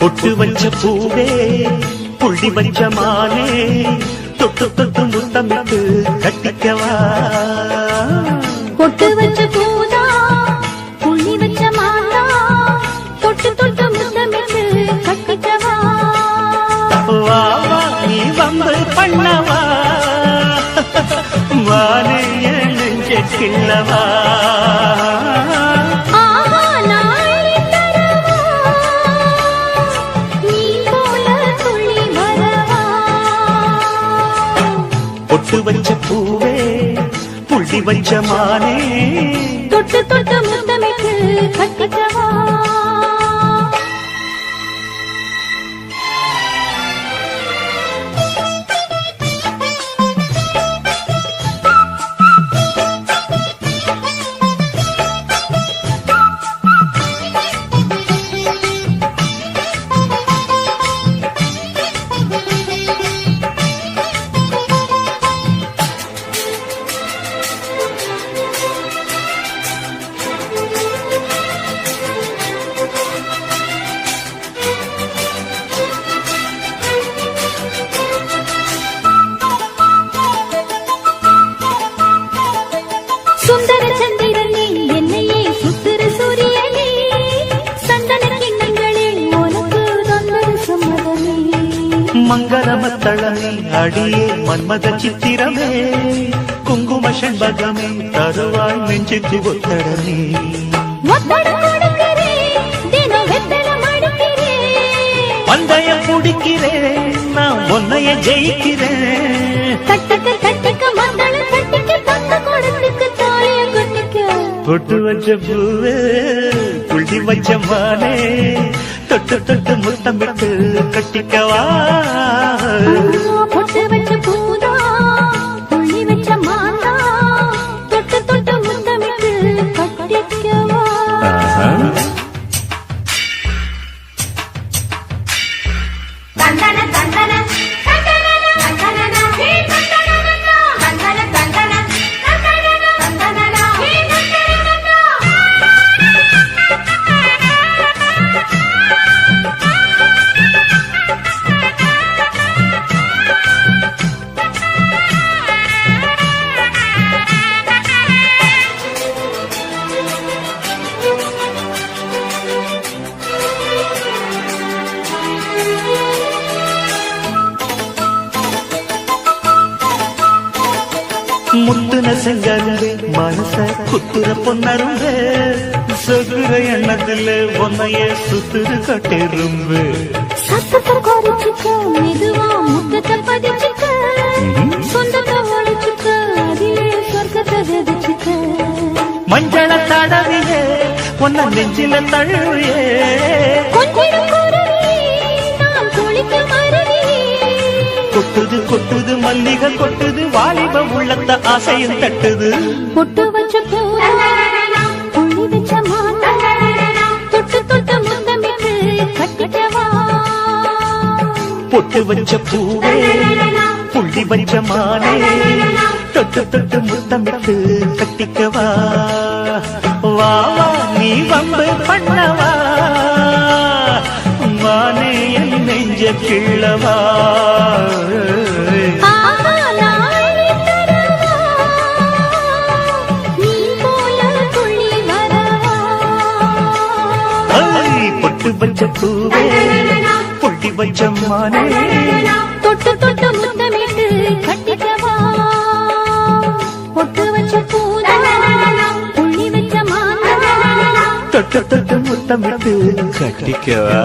பொட்டு வச்ச பூவே புள்ளி வச்ச மானே தொட்டு தொட்டு முத்தமிட்டு கட்டிக்கவா? பொட்டு வச்ச பூவே புள்ளி வச்ச மானே. தொட்டு தொட்டு முத்தமிட்டு கட்டிக்கவா? மங்களமத்தளமே அடியே மன்மத சித்திரமே. குங்கும செண்பகமே தருவாய் நெஞ்சுக்கு ஒத்தடமே. பந்தயம் பிடிக்கிறேன் நான் உன்னைய ஜெயிக்கிறேன் பொட்டு வச்ச பூவே புள்ளி வச்ச மானே. தொட்டு தொட்டு முத்தமிட்டு கட்டிக்கவா? முத்துன செங்கரும்பே மனச குத்துற பொன்னரும்பே. சொகுற எண்ணத்துல உன்னைய சுத்துரு கட்டிரும்பு. சத்தத்தை குறைச்சுக்க மெதுவா முத்தத்தை பதிச்சுக்க. சொந்தத்தை ஒழிச்சுக்க அதிலே சொர்க்கத்தை விதைச்சுக்க. மஞ்சள உன்ன நெஞ்சில தழுவியே. கொட்டுது கொட்டுது மல்லிகை கொட்டுது வாலிப உள்ளத்த ஆசையும் தட்டுது. பொட்டு வச்ச புள்ளி வச்ச மாதா தொட்டு தொட்டு முத்தமிட்டு பொட்டு வச்ச பூவே புள்ளி வச்ச மானே தொட்டு தொட்டு முத்தமிட்டு கட்டிக்கவா வா வம்பு பண்ணவா? மானே என் நெஞ்ச கிள்ளவா பொட்டு வச்ச பூவே புள்ளி வச்ச மானே. தொட்டு தொட்டு முத்தமிட்டு கட்டிக்கவா தொட்டு முத்தமிட்டு. கட்டிக்கவா?